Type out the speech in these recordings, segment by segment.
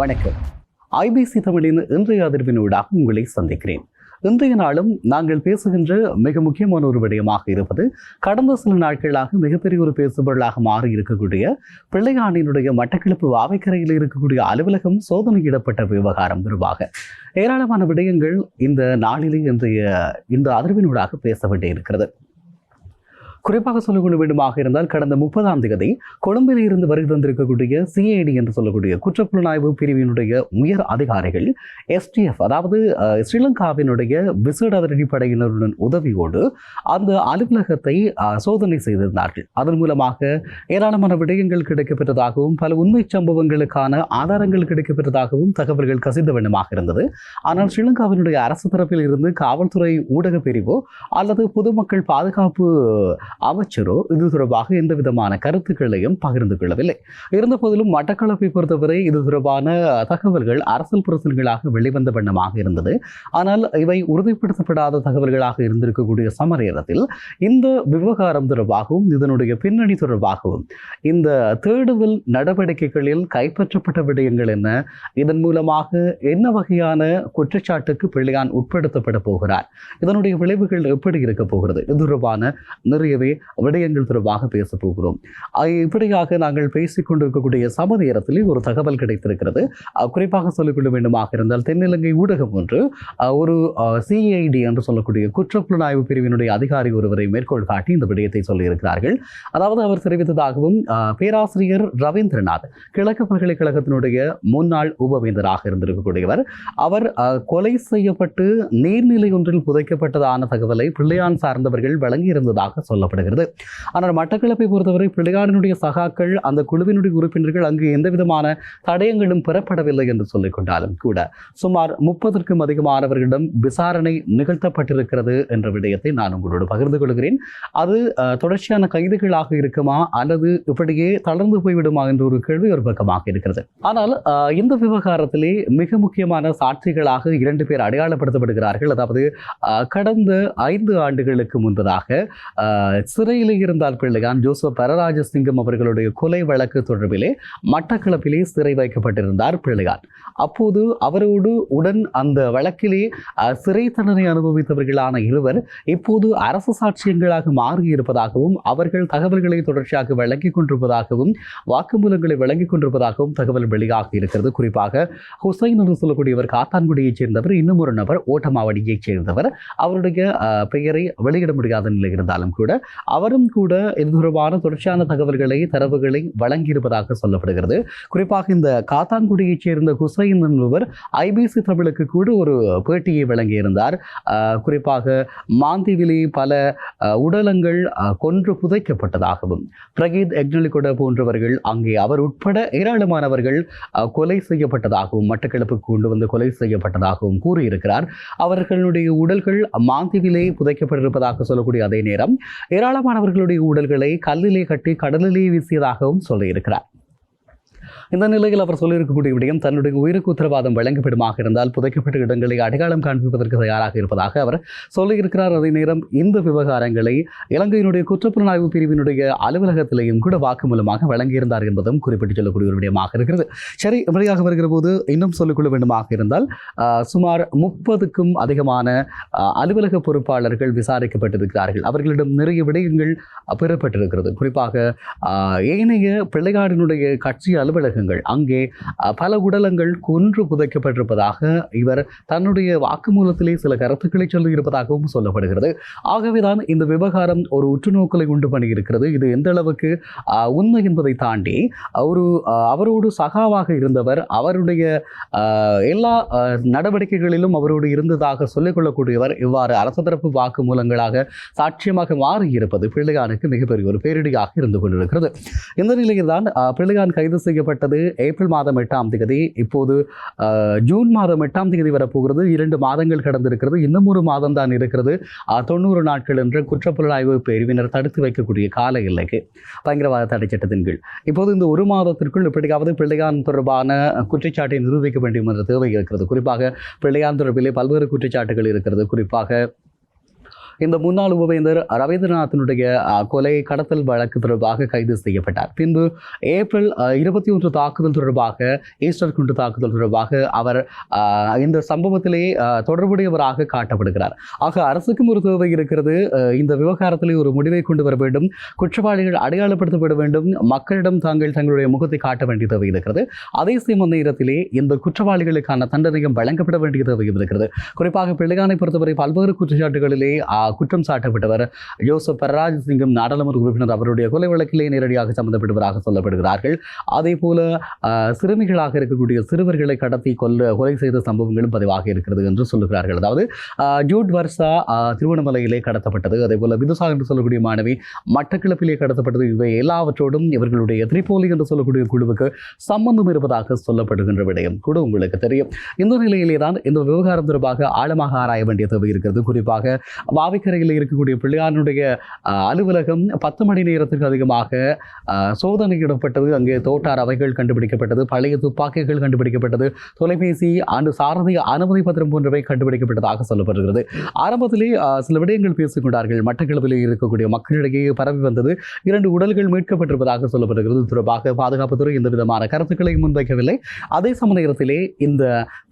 வணக்கம். ஐபிசி தமிழின் இன்றைய அதிர்வினூடாக உங்களை சந்திக்கிறேன். இன்றைய நாளும் நாங்கள் பேசுகின்ற மிக முக்கியமான ஒரு விடயமாக இருப்பது கடந்த சில நாட்களாக மிகப்பெரிய ஒரு பேசுபொருளாக மாறி இருக்கக்கூடிய பிள்ளையாண்டினுடைய மட்டக்களப்பு வாவைக்கரையில் இருக்கக்கூடிய அலுவலகம் சோதனையிடப்பட்ட விவகாரம் தொடர்பாக ஏராளமான விடயங்கள் இந்த நாளிலே இன்றைய இந்த அதிர்வினூடாக பேச வேண்டியிருக்கிறது குறிப்பாக சொல்லிக்கொள்ள வேண்டுமாக இருந்தால் கடந்த முப்பதாம் தேதி கொழும்பில் இருந்து வருகை தந்திருக்கக்கூடிய சிஐடி என்று சொல்லக்கூடிய குற்றப்புலனாய்வு பிரிவினுடைய உயர் அதிகாரிகள் எஸ்டிஎஃப் அதாவது ஸ்ரீலங்காவினுடைய விசேட அதிரடிப்படையினருடன் உதவியோடு அந்த அலுவலகத்தை சோதனை செய்திருந்தார்கள். அதன் மூலமாக ஏராளமான விடயங்கள் கிடைக்கப்பெற்றதாகவும் பல உண்மை சம்பவங்களுக்கான ஆதாரங்கள் கிடைக்கப்பெற்றதாகவும் தகவல்கள் கசிந்த வேண்டுமாக இருந்தது. ஆனால் ஸ்ரீலங்காவினுடைய அரசு தரப்பில் இருந்து காவல்துறை ஊடக பிரிவோ அல்லது பொதுமக்கள் பாதுகாப்பு அமைச்சரோ இது தொடர்பாக எந்த விதமான கருத்துக்களையும் பகிர்ந்து கொள்ளவில்லை. இருந்த போதிலும் மட்டக்களப்பை பொறுத்தவரை இது தொடர்பான தகவல்கள் அரசியல் புரசல்களாக வெளிவந்த வண்ணமாக இருந்தது. ஆனால் இவை உறுதிப்படுத்தப்படாத தகவல்களாக இருந்திருக்கக்கூடிய சமநேரத்தில் இந்த விவகாரம் தொடர்பாகவும் இதனுடைய பின்னணி தொடர்பாகவும் இந்த தேடுதல் நடவடிக்கைகளில் கைப்பற்றப்பட்ட விடயங்கள் என்ன? இதன் மூலமாக என்ன வகையான குற்றச்சாட்டுக்கு பிள்ளையான் உட்படுத்தப்பட போகிறார்? இதனுடைய விளைவுகள் எப்படி இருக்க போகிறது? இது தொடர்பான நிறைய நிறையவே விடயங்கள் தொடர்பாக பேச போகிறோம் இப்படியாக நாங்கள் பேசிக் கொண்டிருக்கக்கூடிய சம நேரத்தில் ஒரு தகவல் கிடைத்திருக்கிறது. குறிப்பாக சொல்லிக்கொள்ள வேண்டுமாக இருந்தால் தென்னிலங்கை ஊடகம் ஒன்று ஒரு சிஐடி என்று சொல்லக்கூடிய குற்றப்புலனாய்வு பிரிவினுடைய அதிகாரி ஒருவரை மேற்கோள் காட்டி இந்த விடயத்தை சொல்லியிருக்கிறார்கள். அதாவது அவர் தெரிவித்ததாகவும் பேராசிரியர் ரவீந்திரநாத் கிழக்கு பல்கலைக்கழகத்தினுடைய முன்னாள் உபவேந்தராக இருந்திருக்கக்கூடியவர். அவர் கொலை செய்யப்பட்டு நீர்நிலை ஒன்றில் புதைக்கப்பட்டதான தகவலை பிள்ளையான் சார்ந்தவர்கள் வழங்கியிருந்ததாக சொல்லப்படுகிறது ஆனால் மட்டக்களப்பை பொறுத்தவரை பிள்ளையானினுடைய சகாக்கள் அந்த குழுவினுடைய உறுப்பினர்கள் அங்கு எந்த விதமான தடயங்களும் பெறப்படவில்லை என்று சொல்லிக் கொண்டாலும் கூட சுமார் முப்பதற்கும் அதிகமானவர்களிடம் விசாரணை நிகழ்த்தப்பட்டிருக்கிறது என்ற விடயத்தை நான் உங்களோடு பகிர்ந்து கொள்கிறேன். அது தொடர்ச்சியான கைதுகளாக இருக்குமா? அல்லது இப்படியே தளர்ந்து போய்விடுமா என்ற ஒரு கேள்வி ஒரு பக்கமாக இருக்கிறது. ஆனால் இந்த விவகாரத்திலே மிக முக்கியமான சாட்சிகளாக இரண்டு பேர் அடையாளப்படுத்தப்படுகிறார்கள். அதாவது கடந்த ஐந்து ஆண்டுகளுக்கு முன்பதாக சிறையில் இருந்தால் பிள்ளையான் ஜோசப் பரராஜசிங்கம் அவர்களுடைய கொலை வழக்கு தொடர்பிலே மட்டக்களப்பிலே சிறை வைக்கப்பட்டிருந்தார் பிள்ளையான் அப்போது அவரோடு உடன் அந்த வழக்கிலே சிறை தண்டனை அனுபவித்தவர்களான இருவர் இப்போது அரசு சாட்சியங்களாக மாறியிருப்பதாகவும் அவர்கள் தகவல்களை தொடர்ச்சியாக வழங்கிக் கொண்டிருப்பதாகவும் வாக்குமூலங்களை வழங்கிக் கொண்டிருப்பதாகவும் தகவல் வெளியாகி இருக்கிறது. குறிப்பாக ஹுசைன் என்று சொல்லக்கூடியவர் காத்தான்குடியைச் சேர்ந்தவர் இன்னும் ஒரு நபர் ஓட்டமாவடியைச் சேர்ந்தவர். அவருடைய பெயரை வெளியிட முடியாத நிலை இருந்தாலும் கூட அவரும் கூட இது தொடர்பான தொடர்ச்சியான தகவல்களை தரவுகளை வழங்கியிருப்பதாக சொல்லப்படுகிறது. குறிப்பாக இந்த காத்தான்குடியைச் சேர்ந்த ஹுசைன் என்பவர் ஐபிசி தமிழுக்கு கூட ஒரு பேட்டியை வழங்கியிருந்தார். குறிப்பாக மாந்திவிலி பல உடலங்கள் கொன்று புதைக்கப்பட்டதாகவும் பிரகீத் எக்னலிகொட போன்றவர்கள் அங்கே அவர் உட்பட ஏராளமானவர்கள் கொலை செய்யப்பட்டதாகவும் மட்டக்களப்பு கொண்டு வந்து கொலை செய்யப்பட்டதாகவும் கூறியிருக்கிறார். அவர்களுடைய உடல்கள் மாந்திவிலே புதைக்கப்பட்டிருப்பதாக சொல்லக்கூடிய அதே நேரம் ஏராளமானவர்களுடைய உடல்களை கல்லிலே கட்டி கடலிலே வீசியதாகவும் சொல்லியிருக்கிறார். இந்த நிலையில் அவர் சொல்லியிருக்கக்கூடிய விடயம் தன்னுடைய உயிருக்கு உத்தரவாதம் வழங்கப்படுமாக இருந்தால் புதைக்கப்பட்ட இடங்களை அடையாளம் காண்பிப்பதற்கு தயாராக இருப்பதாக அவர் சொல்லியிருக்கிறார். அதே நேரம் இந்த விவகாரங்களை இலங்கையினுடைய குற்றப்புலனாய்வு பிரிவினுடைய அலுவலகத்திலேயும் கூட வாக்குமூலமாக வழங்கியிருந்தார் என்பதும் குறிப்பிட்டு சொல்லக்கூடிய ஒரு விடயமாக இருக்கிறது. சரி இப்படியாக வருகிற போது இன்னும் சொல்லிக்கொள்ள வேண்டுமாக இருந்தால் சுமார் முப்பதுக்கும் அதிகமான அலுவலக பொறுப்பாளர்கள் விசாரிக்கப்பட்டிருக்கிறார்கள். அவர்களிடம் நிறைய விடயங்கள் பெறப்பட்டிருக்கிறது. குறிப்பாக ஏனைய பிள்ளைகாடினுடைய கட்சி அலுவலகங்கள் அங்கே பல உடலங்கள் கொன்று புதைக்கப்பட்டிருப்பதாக இவர் தன்னுடைய வாக்குமூலத்திலே சில கருத்துக்களை சொல்லியிருப்பதாகவும் சொல்லப்படுகிறது. ஆகவேதான் இந்த விவகாரம் ஒரு உற்றுநோக்கலை உண்டு பண்ணியிருக்கிறது. இது எந்த அளவுக்கு உண்மை என்பதை தாண்டி ஒரு அவரோடு சகாவாக இருந்தவர் அவருடைய எல்லா நடவடிக்கைகளிலும் அவரோடு இருந்ததாக சொல்லிக்கொள்ளக்கூடியவர் இவ்வாறு அரசு தரப்பு வாக்குமூலங்களாக சாட்சியமாக மாறியிருப்பது பிள்ளையானுக்கு மிகப்பெரிய ஒரு பேரிடியாக இருந்து கொண்டிருக்கிறது. இந்த நிலையில் தான் பிள்ளையான் கைது செய்யப்பட்டது ஏப்ரல் மாதம் எட்டாம் தேதி. இப்போது ஜூன் மாதம் எட்டாம் தேதி வரப்போகிறது. இரண்டு மாதங்கள் கடந்திருக்கிறது. இன்னும் ஒரு மாதம் தான் இருக்கிறது. தொண்ணூறு நாட்கள் என்று குற்றப்புலனாய்வு பிரிவினர் தடுத்து வைக்கக்கூடிய கால எல்லைக்கு பயங்கரவாத தடை சட்டத்தின் கீழ். இப்போது இந்த ஒரு மாதத்திற்குள் எப்படியாவது பிள்ளையான் தொடர்பான குற்றச்சாட்டை நிரூபிக்க வேண்டும் என்ற தேவை இருக்கிறது. குறிப்பாக பிள்ளையான் தொடர்பிலே பல்வேறு குற்றச்சாட்டுகள் இருக்கிறது. குறிப்பாக இந்த முன்னாள் உபவேந்தர் ரவீந்திரநாத்தினுடைய கொலை கடத்தல் வழக்கு தொடர்பாக கைது செய்யப்பட்டார். பின்பு ஏப்ரல் இருபத்தி ஒன்று தாக்குதல் தொடர்பாக ஈஸ்டர் குண்டு தாக்குதல் தொடர்பாக அவர் இந்த சம்பவத்திலே தொடர்புடையவராக காட்டப்படுகிறார். ஆக அரசுக்கும் ஒரு தேவை இருக்கிறது. இந்த விவகாரத்திலே ஒரு முடிவை கொண்டு வர வேண்டும். குற்றவாளிகள் அடையாளப்படுத்தப்பட வேண்டும். மக்களிடம் தாங்கள் தங்களுடைய முகத்தை காட்ட வேண்டிய தேவை இருக்கிறது. அதே சம நேரத்திலே இந்த குற்றவாளிகளுக்கான தண்டனையும் வழங்கப்பட வேண்டிய தேவையும் இருக்கிறது. குறிப்பாக பிள்ளையானை பொறுத்தவரை பல்வேறு குற்றச்சாட்டுகளிலே குற்றம் சாட்டப்பட்டவர். ஜோசப் பரராஜ் சிங்கும் நாடாளுமன்ற உறுப்பினர் அவருடைய கொலை வழக்கிலே நேரடியாக சம்பந்தப்பட்டவராக சொல்லப்படுகிறார்கள். அதே போல சிறுமிகளாக இருக்கக்கூடிய சிறுவர்களை கடத்தி கொல்ல கொலை செய்த சம்பவங்களும் பதிவாக இருக்கிறது என்று சொல்லுகிறார்கள். அதாவது ஜூட் வர்ஷா திருவண்ணாமலையிலே கடத்தப்பட்டது. அதே போல விதுசா என்று சொல்லக்கூடிய மாணவி மட்டக்களப்பிலே கடத்தப்பட்டது. இவை எல்லாவற்றோடும் இவர்களுடைய திரிபோலி என்று சொல்லக்கூடிய குழுவுக்கு சம்பந்தம் இருப்பதாக சொல்லப்படுகின்ற விடயம் கூட உங்களுக்கு தெரியும். இந்த நிலையிலே தான் இந்த விவகாரம் தொடர்பாக ஆழமாக ஆராய வேண்டிய தேவை இருக்கிறது. குறிப்பாக வாவிக்கரையில் இருக்கக்கூடிய பிள்ளையாருடைய அலுவலகம் பத்து மணி நேரத்துக்கு அதிகமாக சோதனையிடப்பட்டது. அங்கே தோட்டார் அவைகள் கண்டுபிடிக்கப்பட்டது பழைய துப்பாக்கிகள் கண்டுபிடிக்கப்பட்டது தொலைபேசி ஆண்டு சாரதி அனுமதி பத்திரம் போன்றவை கண்டுபிடிக்கப்பட்டதாக சொல்லப்படுகிறது. ஆரம்பத்திலே சில விடயங்கள் பேசிக்கொண்டார்கள் மட்டக்களவில் இருக்கக்கூடிய மக்களிடையே பரவி வந்தது. இரண்டு உடல்கள் மீட்கப்பட்டிருப்பதாக சொல்லப்படுகிறது. தொடர்பாக பாதுகாப்புத்துறை எந்த விதமான கருத்துக்களை முன்வைக்கவில்லை. அதே சம நேரத்திலே இந்த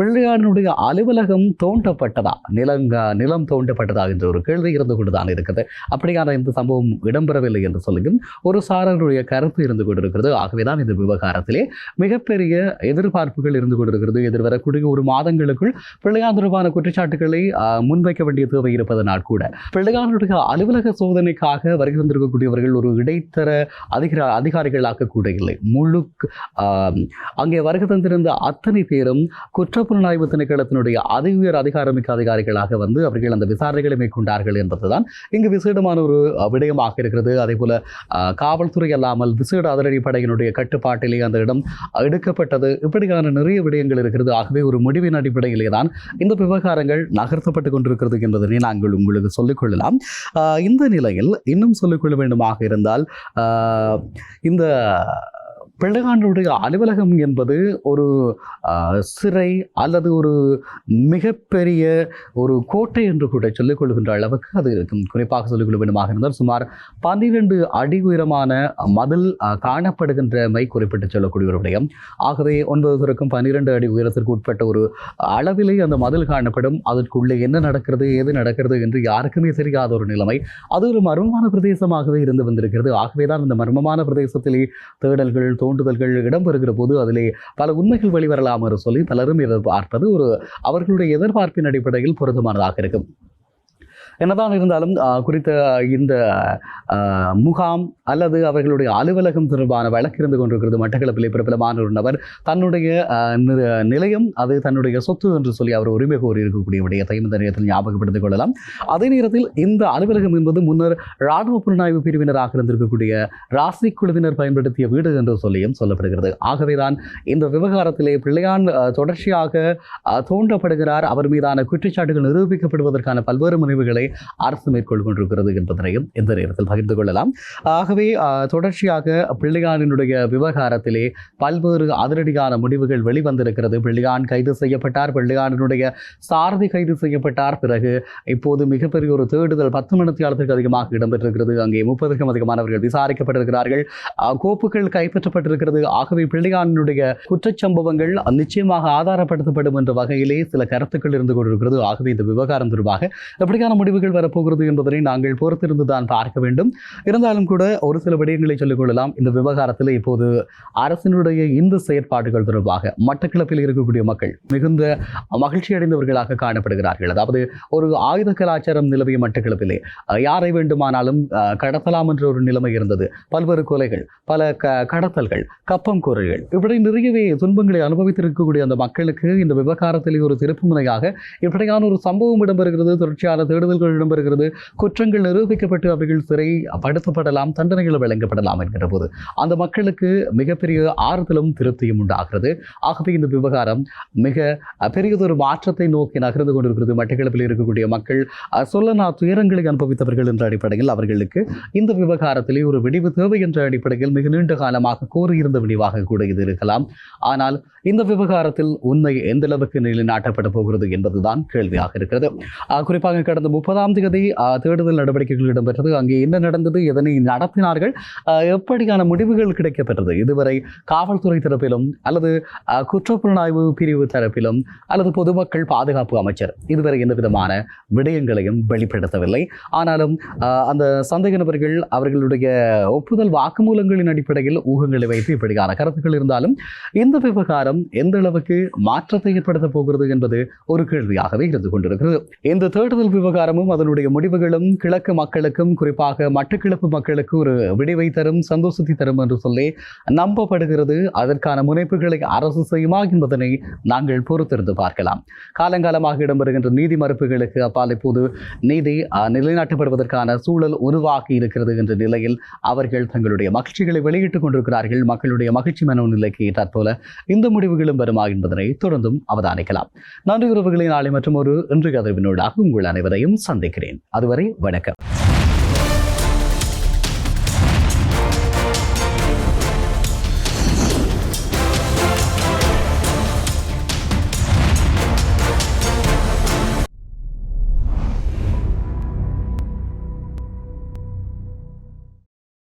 பிள்ளையானுடைய அலுவலகம் தோண்டப்பட்டதா? நிலங்க நிலம் தோண்டப்பட்டதா? என்ற ஒரு கேள்வி இருந்து கொண்டுதான் இருக்குது அப்படியான இந்த சம்பவம் இடம்பெறவில்லை என்று சொல்லியும் ஒரு சாரருடைய கருத்து இருந்து கொண்டிருக்கிறது. ஆகவேதான் இந்த விவகாரத்திலே மிகப்பெரிய எதிர்பார்ப்புகள் இருந்து கொண்டிருக்கிறது. எதிர்வரக்கூடிய ஒரு மாதங்களுக்குள் பிள்ளையார் தொடர்பான குற்றச்சாட்டுகளை ஆஹ், முன்வைக்க வேண்டிய தேவை இருப்பதனால் கூட. பிள்ளையாருடைய அலுவலக சோதனைக்காக வருகை வந்திருக்கக்கூடியவர்கள் ஒரு இடைத்தர அதிகார அதிகாரிகளாக கூட இல்லை. முழு அங்கே வருகை தந்திருந்த அத்தனை பேரும் குற்றப்புலனாய்வு திணைக்களத்தினுடைய அதி உயர் அதிகாரமிக்க அதிகாரிகளாக வந்து அவர்கள் அந்த விசாரணைகளை மேற்கொண்டார்கள் என்பதுதான் இங்கு விசேடமான ஒரு விடயமாக இருக்கிறது. அதே போல காவல்துறை அல்லாமல் விசேட அதிரடி படையினுடைய கட்டுப்பாட்டிலே அந்த இடம் எடுக்கப்பட்டது. இப்படியான நிறைய விடயங்கள் இருக்கிறது. ஆகவே ஒரு முடிவின் அடிப்படையிலே தான் இந்த விவகாரங்கள் நகர்த்தப்பட்டு கொண்டிருக்கிறது என்பதனை நாங்கள் உங்களுக்கு சொல்லிக் கொள்ளலாம். இந்த நிலையில் இன்னும் சொல்லிக்கொள்ள வேண்டுமாக இருந்தால் இந்த பிள்ளைகாண்டருடைய அலுவலகம் என்பது ஒரு சிறை அல்லது ஒரு மிகப்பெரிய ஒரு கோட்டை என்று கூட சொல்லிக் கொள்கின்ற அளவுக்கு அது இருக்கும். குறிப்பாக சொல்லிக்கொள்ள வேண்டுமாக இருந்தால் சுமார் பன்னிரண்டு அடி உயரமான மதில் காணப்படுகின்ற காணப்படுகின்றமை குறிப்பிட்டு சொல்லக்கூடிய ஒரு விடயம். ஆகவே ஒன்பது துறக்கும் பன்னிரண்டு அடி உயரத்திற்கு உட்பட்ட ஒரு அளவிலே அந்த மதில் காணப்படும். அதற்குள்ளே என்ன நடக்கிறது எது நடக்கிறது என்று யாருக்குமே தெரியாத ஒரு நிலைமை. அது ஒரு மர்மமான பிரதேசமாகவே இருந்து வந்திருக்கிறது. ஆகவே தான் இந்த மர்மமான பிரதேசத்திலே தேடல்கள் தோண்டுதல்கள் இடம்பெறுகிற போது அதிலே பல உண்மைகள் வெளிவரலாம் என்று சொல்லி பலரும் எதிர்பார்ப்பது ஒரு அவர்களுடைய எதிர்பார்ப்பின் அடிப்படையில் பொருத்தமானதாக இருக்கும். என்னதான் இருந்தாலும் குறித்த இந்த முகாம் அல்லது அவர்களுடைய அலுவலகம் தொடர்பான வழக்கு இருந்து கொண்டிருக்கிறது மட்டக்களப்பிலே பிரபலமான ஒரு நபர். தன்னுடைய நிலையம் அது தன்னுடைய சொத்து என்று சொல்லி அவர் உரிமை கோரி இருக்கக்கூடிய விடயத்தையும் இந்த நேரத்தில் ஞாபகப்படுத்திக் கொள்ளலாம். அதே நேரத்தில் இந்த அலுவலகம் என்பது முன்னர் இராணுவ புலனாய்வு பிரிவினராக இருந்திருக்கக்கூடிய ராசி குழுவினர் பயன்படுத்திய வீடு என்று சொல்லியும் சொல்லப்படுகிறது. ஆகவேதான் இந்த விவகாரத்திலே பிள்ளையான் தொடர்ச்சியாக தோன்றப்படுகிறார். தோண்டப்படுகிறார் அவர் மீதான குற்றச்சாட்டுகள் நிரூபிக்கப்படுவதற்கான பல்வேறு முனைவுகளை அரசு மேற்கொண்டு கொண்டிருக்கிறது என்பதனையும் இந்த நேரத்தில் பகிர்ந்து கொள்ளலாம். ஆகவே தொடர்ச்சியாக பிள்ளையானினுடைய விவகாரத்திலே பல்வேறு அதிரடியான முடிவுகள் வெளிவந்திருக்கிறது. பிள்ளையான் கைது செய்யப்பட்டார் பிள்ளையானினுடைய சாரதி கைது செய்யப்பட்டார். பிறகு இப்போது மிகப்பெரிய ஒரு தேடுதல் பத்து மணித்தியாலத்திற்கு அதிகமாக இடம்பெற்றிருக்கிறது. அங்கே முப்பதுக்கும் அதிகமானவர்கள் விசாரிக்கப்பட்டிருக்கிறார்கள். கோப்புகள் கைப்பற்றப்பட்டிருக்கிறது. ஆகவே பிள்ளையானினுடைய குற்றச்சம்பவங்கள் நிச்சயமாக ஆதாரப்படுத்தப்படும் என்ற வகையிலே சில கருத்துக்கள் இருந்து கொண்டிருக்கிறது. ஆகவே இந்த விவகாரம் தொடர்பாக எப்படியான முடிவு முடிவுகள் வரப்போகிறது என்பதனை நாங்கள் பொறுத்திருந்து தான் பார்க்க வேண்டும். இருந்தாலும் கூட ஒரு சில விடயங்களை சொல்லிக்கொள்ளலாம் இந்த விவகாரத்தில் இப்போது அரசினுடைய இந்த செயற்பாடுகள் தொடர்பாக மட்டக்களப்பில் இருக்கக்கூடிய மக்கள் மிகுந்த மகிழ்ச்சி அடைந்தவர்களாக காணப்படுகிறார்கள். அதாவது ஒரு ஆயுத கலாச்சாரம் நிலவிய மட்டக்களப்பிலே யாரை வேண்டுமானாலும் கடத்தலாம் என்ற ஒரு நிலைமை இருந்தது. பல்வேறு கொலைகள் பல க கடத்தல்கள் கப்பம் கூறல்கள் இப்படி நிறையவே துன்பங்களை அனுபவித்திருக்கக்கூடிய அந்த மக்களுக்கு இந்த விவகாரத்திலே ஒரு திருப்பு முனையாக இப்படியான ஒரு சம்பவம் இடம்பெறுகிறது. தொடர்ச்சியான தேடுதல்கள் இடம்பெறுகிறது குற்றங்கள் நிரூபிக்கப்பட்டு அவர்கள் சிறை படுத்தப்படலாம் தண்டனைகள் வழங்கப்படலாம் என்கிற போது அந்த மக்களுக்கு மிகப்பெரிய ஆறுதலும் திருப்தியும் உண்டாகிறது. ஆகவே இந்த விவகாரம் மிக பெரியதொரு மாற்றத்தை நோக்கி நகர்ந்து கொண்டிருக்கிறது. மட்டக்களப்பில் இருக்கக்கூடிய மக்கள் சொல்லனா துயரங்களை அனுபவித்தவர்கள் என்ற அடிப்படையில் அவர்களுக்கு இந்த விவகாரத்திலே ஒரு விடிவு தேவை என்ற அடிப்படையில் மிக நீண்ட காலமாக கோரியிருந்த விடிவாக கூட இது இருக்கலாம். ஆனால் இந்த விவகாரத்தில் உண்மை எந்த அளவுக்கு நிலைநாட்டப்பட போகிறது என்பதுதான் கேள்வியாக இருக்கிறது. குறிப்பாக கடந்த முப்பது முப்பதாம் தேதி தேடுதல் நடவடிக்கைகள் இடம்பெற்றது. அங்கே என்ன நடந்தது எதனை நடத்தினார்கள் எப்படியான முடிவுகள் கிடைக்கப்பெற்றது? இதுவரை காவல்துறை தரப்பிலும் அல்லது குற்றப்புலனாய்வு பிரிவு தரப்பிலும் அல்லது பொதுமக்கள் பாதுகாப்பு அமைச்சர் இதுவரை எந்த விதமான விடயங்களையும் வெளிப்படுத்தவில்லை. ஆனாலும் அந்த சந்தேக நபர்கள் அவர்களுடைய ஒப்புதல் வாக்குமூலங்களின் அடிப்படையில் ஊகங்களை வைத்து இப்படியான கருத்துக்கள் இருந்தாலும் இந்த விவகாரம் எந்த அளவுக்கு மாற்றத்தை ஏற்படுத்த போகிறது என்பது ஒரு கேள்வியாகவே இருந்து கொண்டிருக்கிறது. இந்த தேடுதல் விவகாரமும் அதனுடைய முடிவுகளும் கிழக்கு மக்களுக்கும் குறிப்பாக மட்டக்கிழப்பு மக்களுக்கு ஒரு விடிவை தரும் சந்தோஷத்தை தரும் என்று சொல்லி நம்பப்படுகிறது. அதற்கான முனைப்புகளை அரசு செய்யுமா என்பதனை நாங்கள் பொறுத்திருந்து பார்க்கலாம். காலங்காலமாக இடம்பெறுகின்ற நீதி மறுப்புகளுக்கு அப்பால் இப்போது நீதி நிலைநாட்டப்படுவதற்கான சூழல் உருவாகி இருக்கிறது என்ற நிலையில் அவர்கள் தங்களுடைய மகிழ்ச்சிகளை வெளியிட்டுக் கொண்டிருக்கிறார்கள். மக்களுடைய மகிழ்ச்சி மனநிலைக்கு ஏற்றாற்போல இந்த முடிவுகளும் வருமா என்பதனை தொடர்ந்தும் அவதானிக்கலாம். நன்றி உறவுகளின் நாளை மற்றும் ஒரு இன்றைய அதிர்வினூடாக உங்கள் அனைவரையும் சந்திக்கிறேன். அதுவரை வணக்கம்.